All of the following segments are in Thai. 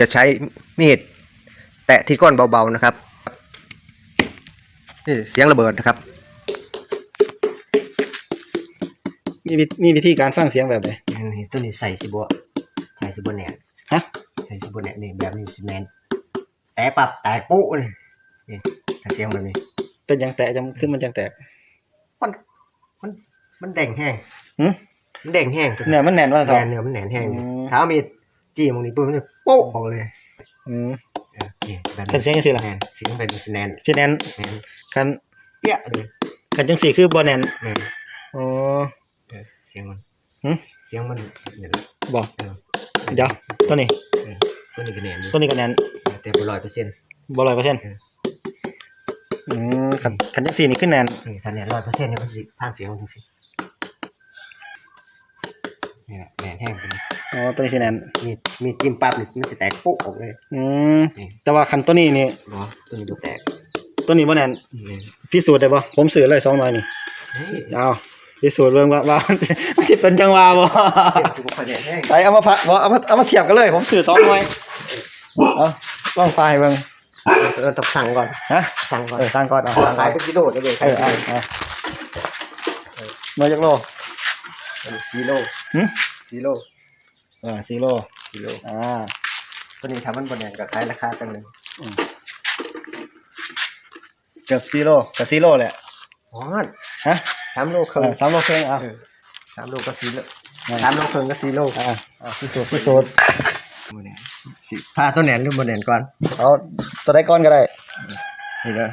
จะใช้มีดแตะที่ก้นเบาๆนะครับนี่เสียงระเบิดนะครับ มีวิมีวิธีการฟังเสียงแบบไหนนี่ตัวนี้ใส่สิบัวใส่สิบัวแหนนฮะใส่สิบัวแหนนนี่แบบนี้สิแมนแต่ปับแต่ปุ๊นี่นี่ถ้าเสียงแบบนี้ เป็นอย่างแตกจังขึ้นมันจังแตกมันมันมันแดงแห้งหึมันแดงแห้งตัวเนี่ยมันแน่นว่าแหทองนเนื้อมันแหนนแห้งอืมเท้ามีด จี้มงนี้ปุ๊บมันจะโป๊ะออกเลยอืมเออนี่แบบคันเสียงจังซี่ล่ะแหนนเสียงแบบนี้สิแนนสิแน่นแหนนคันเปี้ยเลยคันจังสี่คือบ่แน่นแหนนอ๋อ เออเสียงมันหึ เสียงมันเนี่ยบ่เออเดี๋ยวตัวนี้เออตัวนี้ก็แหนนอยู่ตัวนี้ก็แน่นแต่บ่ร้อยเปอร์เซ็นต์ บ่ร้อยเปอร์เซ็นต์เอออืมคันคันจังสี่นี่ขึ้นแน่น นี่ถ้าแหนนร้อยเปอร์เซ็นต์เนี่ยมันสิทางเสียงมันจังสิ นี่แหละแหนนแห้งเป็นอ๋อตัวนี้สิแน่นมีมีจิ้มปั๊บนี่มันจะแตกปุ๊บออกเลย อืมแต่ว่าคันตัวนี้นี่เนาะตัวนี้บ่แตก ตัวนี้บ่แน่นนี่พิสูจน์ได้บ่ผมซื้อเลย200นี่เฮ้ยเอาพิสูจน์เบิ่งว่าว่ามันสิมันสิเป็นจังหวะบ่เสียงสิบ่ค่อยแดงแห้งใส่เอามาพะบ่เอามาเอามาเทียบกันเลย ผมซื้อ200เอาลองไฟล์เบิ่งเออต้องสั่งก่อนฮะสั่งก่อนเออสร้างก่อนเอาสร้างก่ขาอยนเป็นกิโลเดี๋ยวเดี๋ยวเออเอาเอาเมื่อจักโล ซีโลหึซีโลเออ4โลซีโลอ่าตัวนี้ทำมันบ่แดงกับขายราคากันหนึงเกือบ4โลกับ4โลแหละอ๋อฮะสามโลคเอรึ่งอ3โลครึ่งเอาเออสามโลก็ซีโลนั่นสามโลครึ่งก็ซีโลอ่าเอาพิสูจน์พิสูจน์บ่แดงสิผ้าตัวแหนนหรือบ่แหนนก่อนเอาตัวใดก่อนก็ได้นี่เด้อ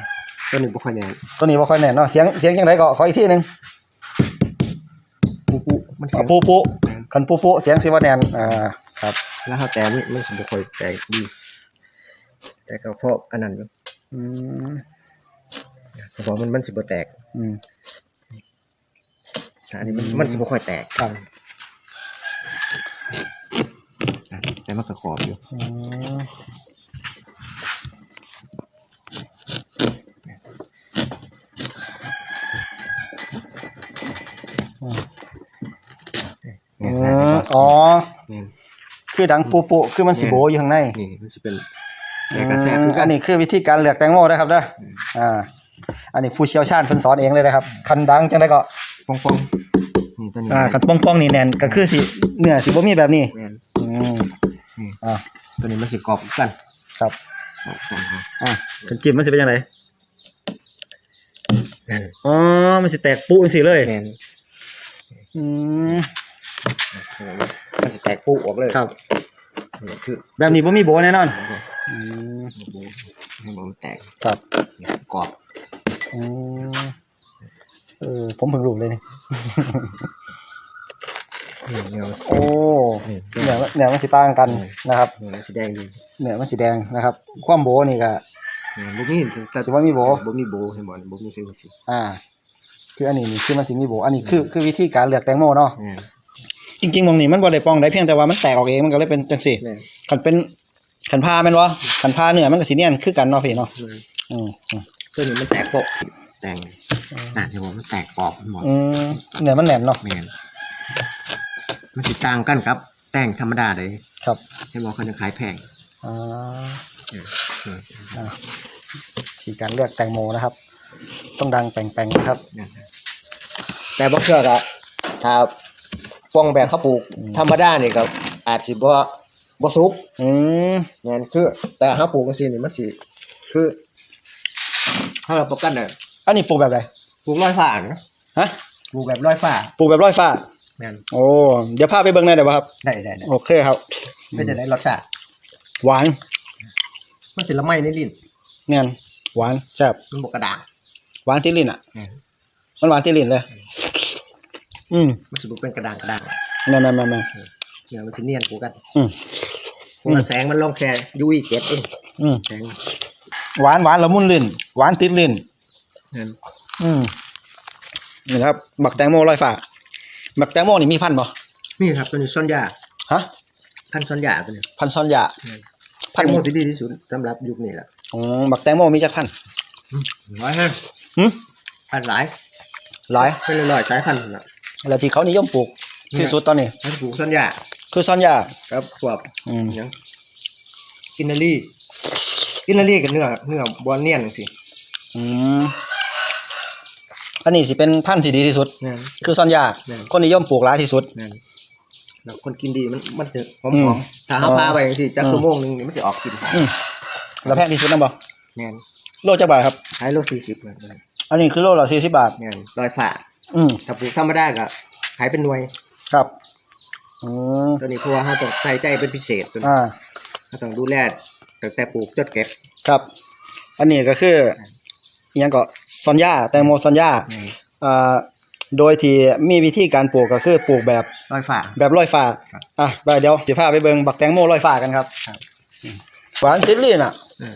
ตัวนี้บ่ค่อยแหนนตัวนี้บ่ค่อยแน่นเนาะเสียงเสียงจังไดก็ขออีกทีหนึงปุ๊ปุ๊ มันเสียเอางปูปูคันปูปูเสียงสิบ่แน่นอ่าครับแล้วเขาแต่มันมันสิบ่ค่อยแตกดี แต่ก็เพราะอันนั้นอยู่อืมเพราะมันมันสิบ่แตก อืมอันนี้มันมันสิบ่ค่อยแตกครับอะแต่มันก็ขอบอยู่ อ๋อ นี่คือดังปูปูคือมันสิโบอยู่ข้างในนี่มันสิเป็นอืแกระแสมคือกัอันนนี้คือวิธีการเลือกแตงโมนะครับเด้ออ่า อันนี้ผู้เชี่ยวชาญเพิ่นสอนเองเลยนะครับคันดังจังไดก็ปองปองนี่ตัวนี้อ่าคันป้องๆนี่แน่นก็คือสิเนื้อสิบ่มีแบบนี้แม่นอืมนี่อ่าตัวนี้มันสิกรอบกันครับกรอบกันครับอ่าคันจิ้มมันสิเป็นจังไดแม่นอ๋อมันสิแตกปุ๊จังซี่เลยแม่นอืม มันสิแตกปุ๊ออกเลยครับ นี่คือแบบนี้บ่มีโบแน่นอนอืมให้มันแตกครับนี่กรอบอืมเออผมเพิ่งรู้เลยนี่นี่เนียโอ้นี่เนื้อเนื้อมันสิต่างกันนะครับนี่มันสีแดงดีเนื้อมันสีแดงนะครับ ความโบนี่ก็นี่บ่มีแต่สิว่ามีโบบ่มีโบให้หมดบ่มีคือสิอ่า คืออันนี้นี่คือมันสิมีโบอันนี้คือคือวิธีการเลือกแตงโมเนาะ จริงๆมองนี่มันบ่ได้ป้องได้เพียงแต่ว่ามันแตกออกเองมันก็เลยเป็นจังซี่แม่นคันเป็นคันผ้าแม่นบ่คันผ้าเนื้อมันก็สิเนียนคือกันเนาะพี่เนาะแม่นอืมอืมตัวนี้มันแตกโปะแตกน่าจะบอกมันแตกกรอบหมดอืมเนื้อมันแน่นเนาะแม่นมันสิต่างกันครับ แต่งธรรมดาเลยครับให้บอกเขาจะขายแพงอ่าเออเอออ่าสีการเลือกแตงโมนะครับ ต้องดังแป่งๆนะครับนั่นนะแต่บ่เชื่อก็ถ้า ป้องแบบเขาปลูก ธรรมดานี่ก็อาจสิบ่บ่สุกอืมแม่นคือ แต่เขาปลูกจังซี่นี่มันสิคือถ้าเราประกันน่ะอันนี้ปลูกแบบไหนปลูกร้อยฟ้านะฮะปลูกแบบร้อยฟ้าปลูกแบบร้อยฟ้า แม่นโอ้เดี๋ยวพาไปเบิ่งได้เดี๋ยวบ่ครับ ได้ได้ได้โอเคครับก็จะได้รสชาติหวานมันสิละไมในลิ้นเนียนหวานแซ่บมันบ่กระด้างหวานที่ลิ้นอะ แม่นมันหวานที่ลิ้นเลย อืมมันสิบ่เป็นกระด้างกระด้างแม่นแม่นแม่นแม่นเนี่ยมันสิเนียนกูกัน อืมเพราะว่าแสงมันลงแค่ยุยเก็ดเองอืมแสงหวานหวานละมุนลิ้นหวานติดลิ้นนั่นอืมนี่นะครับบักแตงโมร้อยฟ้าบักแตงโมนี่มีพันธุ์บ่นี่ครับตัวนี้ซ่อนยาฮะพันธุ์ซ่อนยาตัวนี้พันธุ์ซ้อนยาพัพันนธุ์ธุ์โมนี้ที่ดีที่สุดสำหรับยุคนี้แหละอืมบักแตงโมมีจักพันธุ์ร้อยห้าหึพันหลายหลายเป็นร้อยสายพันธุ์นั่นล่ะ แล้วที่เขานิยมปลูกที่สุดตอนนี้พันธุ์ปลูกซ่อนยาคือซ้อนยาครับพวกอืมหยังกินนารีกินนารีกับเนื้อเนื้อบอลเนียนจังซี่อืมอันนี้สิเป็นพันธุ์ที่ดีที่สุด แม่น คือซอนยาแม่น คนนิยมปลูกหลายที่สุด แม่นแล้วคนกินดีมันมันจะหออืมมๆถ้าเฮาพาไปจังซี่จักอืม ชั่วโมงหนึงนี่มันสิออกกลิ่นหอมอืมแล้วแพงที่สุดนํบ่แม่นโลจักบาทครับขายโล40แม่นอันนี้คือโลละ40บาท แม่นร้อยฝ่า อืมถ้าปลูกธรรมดาก็ขายเป็นหน่วย ครับอืมตัวนี้เพราะว่าเฮาต้องใส่ใจเป็นพิเศษตัวนี้อ่าเฮาต้องดูแลตั้งแต่ปลูกจนเก็บครับ อันนี้ก็คืออิหยังก็ซอนยาแตงโมซอนยาแม่นอ่าโดยที่มีวิธีการปลูกก็คือปลูกแบบร้อยฝ่าแบบลอยฟ้าครับอะไปเดี๋ยวสิพาไปเบิ่งบักแตงโมลอยฟ้ากันครับครับ หวานติดลิ้นอะอืม